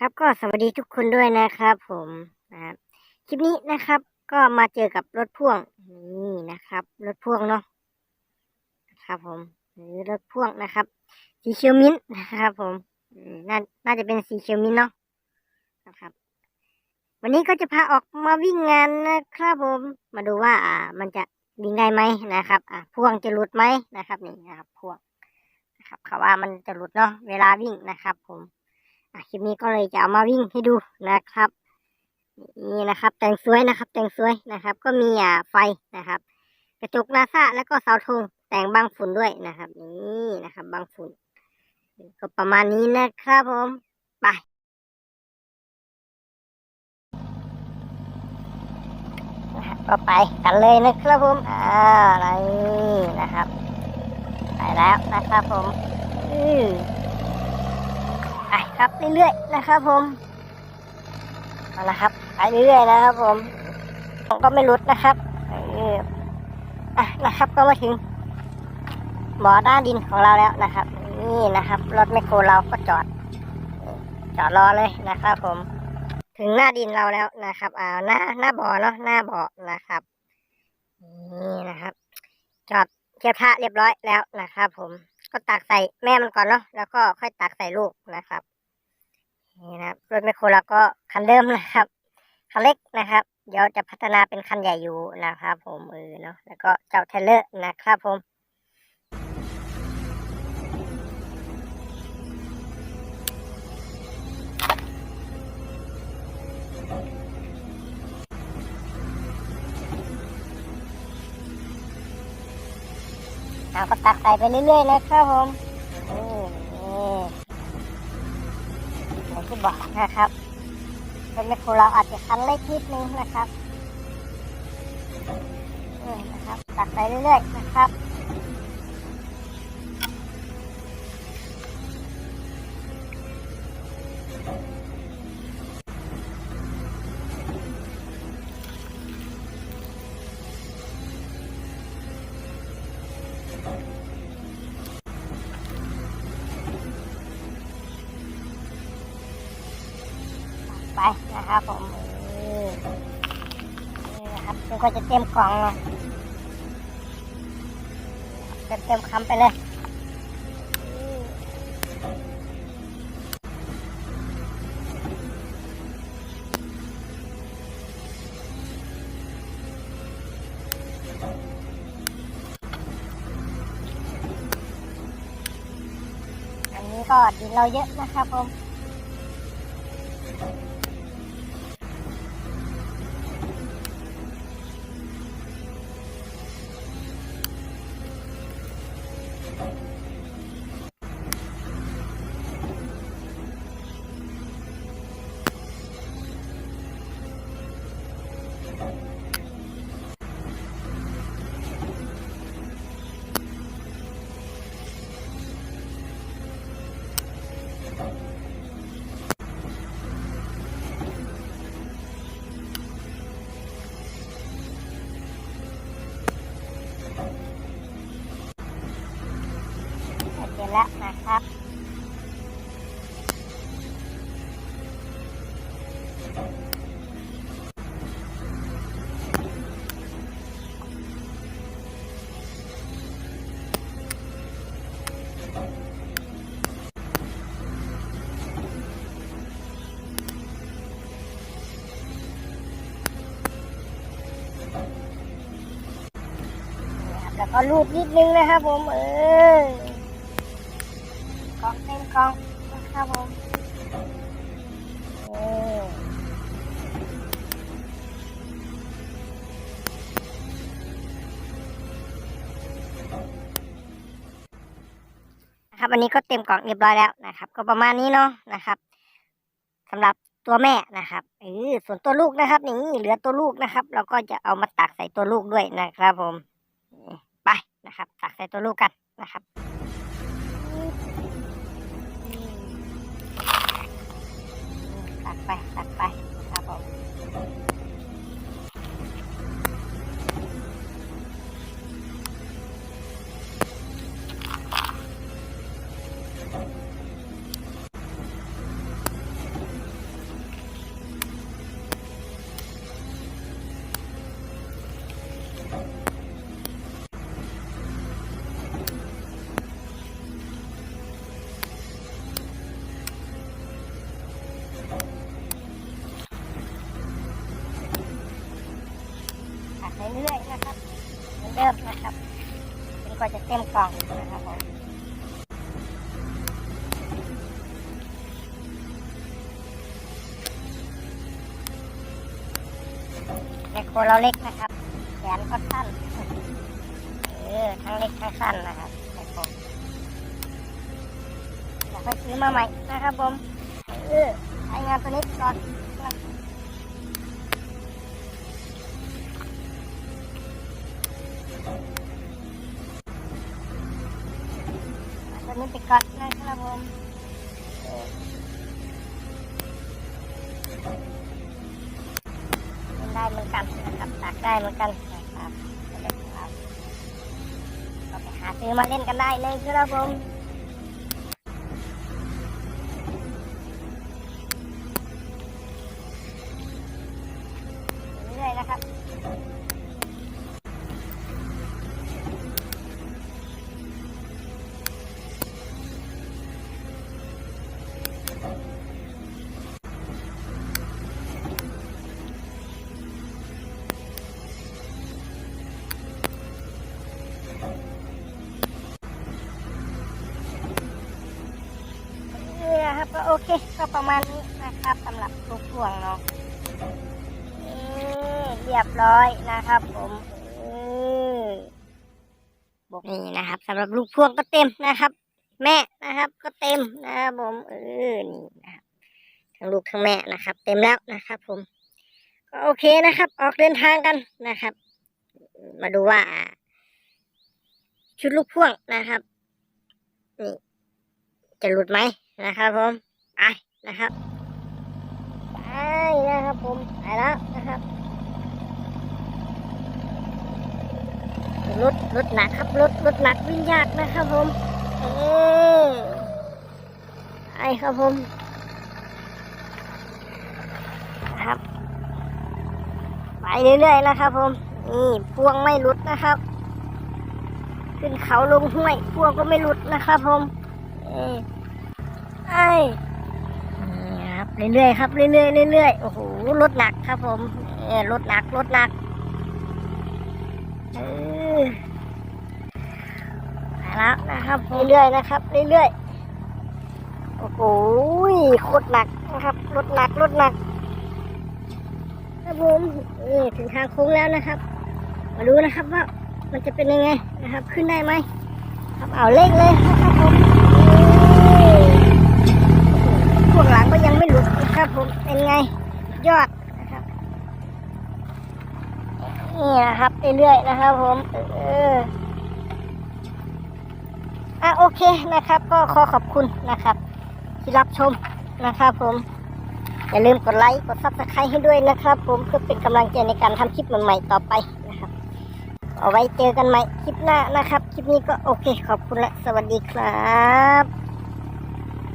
ครับก็สวัสดีทุกคนด้วยนะครับ ผมนะครับคลิปนี้นะครับ ก็มาเจอกับรถพ่วงนี่นะครับ รถพ่วงเนาะครับผมหรือรถพ่วงนะครับ สีเขียวมิ้นท์นะครับ ผมน่าน่าจะเป็นสีเขียวมิ้นท์เนาะนะครับ วันนี้ก็จะพาออกมาวิ่งงานนะครับผม มาดูว่า อ่า มันจะวิ่งได้ไหมนะครับ อ่าพ่วงจะหลุดไหมนะครับ นี่นะครับพ่วงนะครับเขาว่ามันจะหลุดเนาะเวลาวิ่งนะครับ ผม คลิปนี้ก็เลยจะเอามาวิ่งให้ดูนะครับนี่นะครับ แต่งสวยนะครับ แต่งสวยนะครับ ก็มีอ่าไฟนะครับ กระจกนาซาแล้วก็เสาธงแต่งบังฝุ่นด้วยนะครับ นี่นะครับบังฝุ่น ก็ประมาณนี้นะครับผมไปก็ไปกันเลยนะครับผมอ่าอะไรนะครับ ไปแล้วนะครับผมอือ ครับเรื่อยๆนะครับผมเอาละครับไปเรื่อยๆนะครับ ผมผมก็ไม่ลุดนะครับอะนะครับก็มาถึงบ่อด้านดินของเราแล้วนะครับ นี่นะครับ รถแมคโครเราก็จอด จอดรอเลยนะครับ ผม ถึงหน้าดินเราแล้วนะครับอ่าหน้าหน้าบ่อเนาะหน้าบ่อนะครับนี่นะครับ จอดเทียบท่าเรียบร้อยแล้วนะครับ ผม ก็ตักใส่แม่มันก่อนเนาะแล้วก็ค่อยตักใส่ลูกนะครับ นี่นะครับรถแมคโครเราก็คันเดิมนะครับคันเล็กนะครับ เดี๋ยวจะพัฒนาเป็นคันใหญ่อยู่นะครับ ผมเออเนาะแล้วก็เจ้าเทเลอร์นะครับผม เราก็ตักใส่ไปเรื่อยๆนะครับผมอย่างที่บอกนะครับรถแมคโครเราอาจจะคันเล็กนิดนึงนะครับนี่นะครับ ตักไปเรื่อยๆนะครับ ไปนะครับผมนี่นะครับมันก็จะเต็มกล่องเลยเต็มเต็มๆคำไปเลยอันนี้ก็ดินเราเยอะนะครับผม แล้วก็รูดนิดนึงนะครับผม เออกล่องเต็มกล่องนะครับผมเออนะครับวันนี้ก็เต็มกล่องเรียบร้อยแล้วนะครับ ก็ประมาณนี้เนาะนะครับสำหรับ ตัวแม่นะครับเออส่วนตัวลูกนะครับ นี่เหลือตัวลูกนะครับ เราก็จะเอามาตักใส่ตัวลูกด้วยนะครับ ผมไปนะครับ ตักใส่ตัวลูกกันนะครับตักไปตักไปครับผม ว่าจะเต็มกล่องนะครับผมแมคโคเราเล็กนะครับ แขนก็สั้นเออทั้งเล็กทั้งสั้นนะครับแมคโคอยากไปซื้อมาใหม่นะครับผม เออใช้งานตัวนี้ก่อน นะเอาตัวนี้ไปก่อนะครับผมเออเล่นได้เหมือนกันนะครับตักได้เหมือนกันนะครับก็ไปหาซื้อมาเล่นกันได้เลยครับผม โอเค ก็ประมาณนี้นะครับสำหรับลูกพ่วงเนาะเรียบร้อยนะครับ ผมบอกนี่นะครับสำหรับลูกพ่วงก็เต็มนะครับ แม่นะครับ ก็เต็มนะครับผมเออนี่นะครับทั้งลูกทั้งแม่นะครับ เต็มแล้วนะครับ ผม ก็โอเคนะครับ ออกเดินทางกันนะครับ มาดูว่า ชุดลูกพ่วงนะครับนี่จะหลุดไหมนะครับผม ไปนะครับไปนะครับผมไปแล้วนะครับรถรถหนักครับรถรถหนักวิ่งยากนะครับผมเออไปครับผมนะครับไปเรื่อยๆนะครับผมนี่พวงไม่หลุดนะครับ ขึ้นเขาลงห้วยพวงก็ไม่หลุดนะครับผมเอ้ยไอ เรื่อยๆครับเรื่อยๆเรื่อยๆโอ้โหรถหนักครับ ผมเออรถหนักรถหนักเออมาแล้วนะครับเรื่อยๆนะครับเรื่อยๆโอ้โหโคตรหนักนะครับรถหนักรถหนักครับผมเออถึงทางโค้งแล้วนะครับ มาดูนะครับว่ามันจะเป็นยังไงนะครับ ขึ้นได้ไหมครับเอาเลขเลยครับผม พวกหลังก็ยังไม่หลุดนะครับ ผมเป็นไงยอดนะครับนี่นะครับเรื่อยๆนะครับ ผมเอออะโอเคนะครับ ก็ขอขอบคุณนะครับ ที่รับชมนะครับ ผมอย่าลืมกดไลค์กดซับสไครต์ให้ด้วยนะครับ ผมเพื่อเป็นกำลังใจในการทำคลิปใหม่ๆต่อไปนะครับ เอาไว้เจอกันใหม่คลิปหน้านะครับ คลิปนี้ก็โอเคขอบคุณและสวัสดีครับ